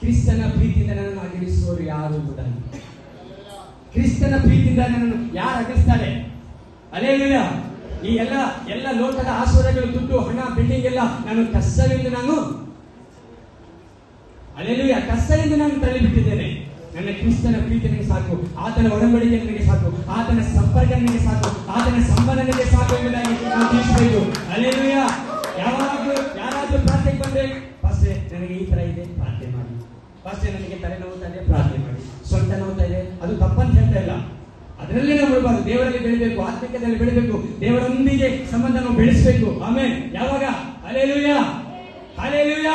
ಕ್ರಿಸ್ತನ ಪ್ರೀತಿಯಿಂದ ನನ್ನನ್ನು ಅಗಲಿಸುವವರು ಯಾರು ಎಂಬುದಾಗಿ ಕ್ರಿಸ್ತನ ಪ್ರೀತಿಯಿಂದ ನನ್ನನ್ನು ಯಾರು ಅಗಲಿಸ್ತಾರೆ ಅಲ್ಲೇಲುಯ್ಯ ಈ ಎಲ್ಲ ಎಲ್ಲ ಲೋಕದ ಆಸ್ವಾದಗಳು ದುಡ್ಡು, ಹಣ ಬಿಲ್ಡಿಂಗ್ ಎಲ್ಲ ನಾನು ಕಷ್ಟದಿಂದ ನಾನು ಅಲ್ಲೆಲ್ಲೂ ಕಷ್ಟದಿಂದ ನಾನು ತಳ್ಳಿಬಿಟ್ಟಿದ್ದೇನೆ. ನನ್ನ ಕ್ರಿಸ್ತನ ಪ್ರೀತಿ ನನಗೆ ಸಾಕು. ಆತನ ಒಡಂಬಡಿಕೆ ನನಗೆ ಸಾಕು. ಆತನ ಸಂಪರ್ಕ ನನಗೆ ಸಾಕು. ಆತನ ಸಂಬಂಧ ನನಗೆ ಸಾಕು ಎಂಬುದಾಗಿ ನಾವು ತಿಳಿಸಬೇಕು. ಅಲ್ಲೆಲ್ಲೂಯ ಯಾವಾಗಲೂ, ಯಾರಾದ್ರೂ ಪ್ರಾರ್ಥನೆ ಬಂದ್ರೆ ಫಸ್ಟ್ ನನಗೆ ಈ ತರ ಇದೆ, ಪ್ರಾರ್ಥನೆ ಮಾಡಿ. ಫಸ್ಟ್ ನನಗೆ ತಲೆ ನೋವುತ್ತಾ ಇದೆ, ಪ್ರಾರ್ಥನೆ ಮಾಡಿ. ಸೊಂಟ ನೋವುತ್ತಾ ಇದೆ, ಅದು ತಪ್ಪಂತ ಹೇಳ್ತಾ ಇಲ್ಲ. ಅದರಲ್ಲೇ ನಾವು ಬಿಡಬಾರ್ದು. ದೇವರಲ್ಲಿ ಬೆಳಿಬೇಕು ಆತ್ಮಿಕದಲ್ಲಿ ಬೆಳಿಬೇಕು, ದೇವರೊಂದಿಗೆ ಸಂಬಂಧ ನಾವು ಬೆಳೆಸಬೇಕು. ಆಮೇಲೆ ಯಾವಾಗ? ಅಲೆಲುಯ್ಯ ಅಲೆಲುಯ್ಯ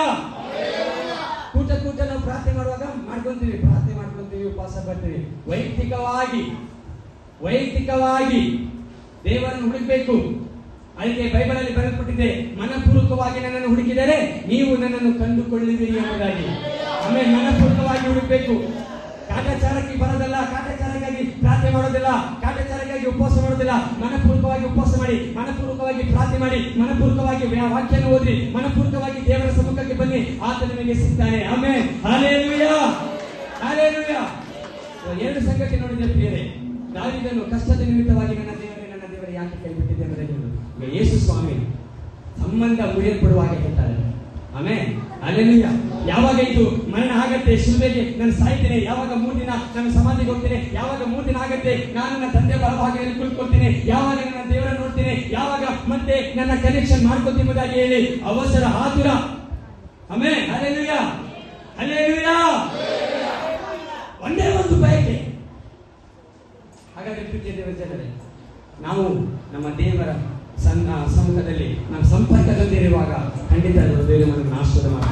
ಕೂಟ ಕೂಟ ನಾವು ಪ್ರಾರ್ಥನೆ ಮಾಡುವಾಗ ಮಾಡ್ಕೊಂತೀವಿ. ಪ್ರಾರ್ಥನೆ ಮಾಡ್ಕೊಂತೀವಿ, ಉಪವಾಸ ಬರ್ತೀವಿ ವೈಯಕ್ತಿಕವಾಗಿ ವೈಯಕ್ತಿಕವಾಗಿ ದೇವರನ್ನು ಹುಡುಕಬೇಕು. ಅದಕ್ಕೆ ಬೈಬಲ್ ಅಲ್ಲಿ ಮನಪೂರ್ವಕವಾಗಿ ನನ್ನನ್ನು ಹುಡುಕಿದರೆ ನೀವು ನನ್ನನ್ನು ಕಂಡುಕೊಳ್ಳಿದ್ದೀರಿ ಎಂಬುದಾಗಿ. ಆಮೇಲೆ ಮನಪೂರ್ವಕವಾಗಿ ಹುಡುಕಬೇಕು. ಕಾಟಾಚಾರಕ್ಕೆ ಬರೋದಲ್ಲ ಕಾಟಾಚಾರಕ್ಕಾಗಿ ಪ್ರಾರ್ಥನೆ ಮಾಡೋದಿಲ್ಲ ಕಾಟಾಚಾರಕ್ಕಾಗಿ ಉಪವಾಸ ಮಾಡೋದಿಲ್ಲ. ಮನಪೂರ್ವಕವಾಗಿ ಉಪವಾಸ ಮಾಡಿ, ಮನಪೂರ್ವಕವಾಗಿ ಪ್ರಾರ್ಥನೆ ಮಾಡಿ, ಮನಪೂರ್ವಕವಾಗಿ ವಾಕ್ಯನ ಓದಿ, ಮನಪೂರ್ವಕವಾಗಿ ದೇವರ ಸಮ್ಮುಖಕ್ಕೆ ಬನ್ನಿ, ಆತ ನಿಮಗೆ ಸಿಗ್ತಾನೆ. ಆಮೇಲೆ ಎರಡು ಸಂಗತಿ ನೋಡಿದ್ರೆ ಬೇರೆ ದಾವಿದನು ಕಷ್ಟದ ನಿಮಿತ್ತವಾಗಿ ನನ್ನ ದೇವರೇ ನನ್ನ ದೇವರೇ ಯಾಕೆ ಕೈ ಸಂಬಂಧ ಮುರಿಯಲ್ಪಡುವಾಗ ಹೇಳ್ತಾರೆ. ಆಮೇಲೆ ಅಲ್ಲೆಲ್ಲೂಯ್ಯ ಯಾವಾಗ ಇದು ಮರಣ ಆಗತ್ತೆ ಶಿಲ್ವೆಗೆ ನಾನು ಸಾಯ್ತೇನೆ, ಯಾವಾಗ ಮೂರು ದಿನ ನಾನು ಸಮಾಧಿಗೆ ಹೋಗ್ತೇನೆ, ಯಾವಾಗ ಮೂರು ದಿನ ಆಗತ್ತೆ, ನಾನು ನನ್ನ ತಂದೆ ಬಲಭಾಗದಲ್ಲಿ ಕುಳಿತುಕೊಳ್ತೇನೆ, ಯಾವಾಗ ನನ್ನ ದೇವರ ನೋಡ್ತೇನೆ, ಯಾವಾಗ ಮತ್ತೆ ನನ್ನ ಕನೆಕ್ಷನ್ ಮಾಡ್ಕೊತಿಂಬುದಾಗಿ ಹೇಳಿ ಅವಸರ ಆತುರ. ಆಮೇಲೆ ಅಲ್ಲೆಲ್ಲೂಯ್ಯ ಅಲ್ಲೆಲ್ಲೂಯ್ಯ ಒಂದೇ ಒಂದು ಬಯಕೆ. ಹಾಗಾದ್ರೆ ಪ್ರೀತಿಯ ದೇವರ ಜನರೇ, ನಾವು ನಮ್ಮ ದೇವರ ಸಣ್ಣ ಸಮ್ಮುಖದಲ್ಲಿ ನಮ್ಮ ಸಂಪರ್ಕದಲ್ಲಿರುವಾಗ ಖಂಡಿತ ದೇವರು ನಮ್ಮನ್ನು ಆಶೀರ್ವಾದ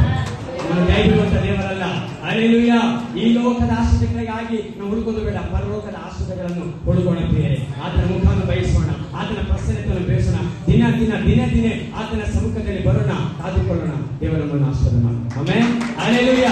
ದೇವರಲ್ಲ. ಅಲ್ಲೆಲುಯ್ಯ ಈ ಲೋಕದ ಆಶ್ರಯಗಳಿಗಾಗಿ ನಾವು ಹುಡುಕೋದು ಬೇಡ ಪರಲೋಕದ ಆಶ್ರಯಗಳನ್ನು ಹುಡುಕೋಣ ಪ್ರಿಯರೇ. ಆತನ ಮುಖವನ್ನು ಬಯಸೋಣ. ಆತನ ಪ್ರಸನ್ನತೆಯನ್ನು ಬಯಸೋಣ ದಿನ ದಿನ ದಿನ ದಿನ ಆತನ ಸಮ್ಮುಖದಲ್ಲಿ ಬರೋಣ ಕಾದುಕೊಳ್ಳೋಣ ದೇವರ ಮನ ಆಶೀರ್ವಾದ ಮಾಡೋಣ. ಆಮೇಲೆ ಈ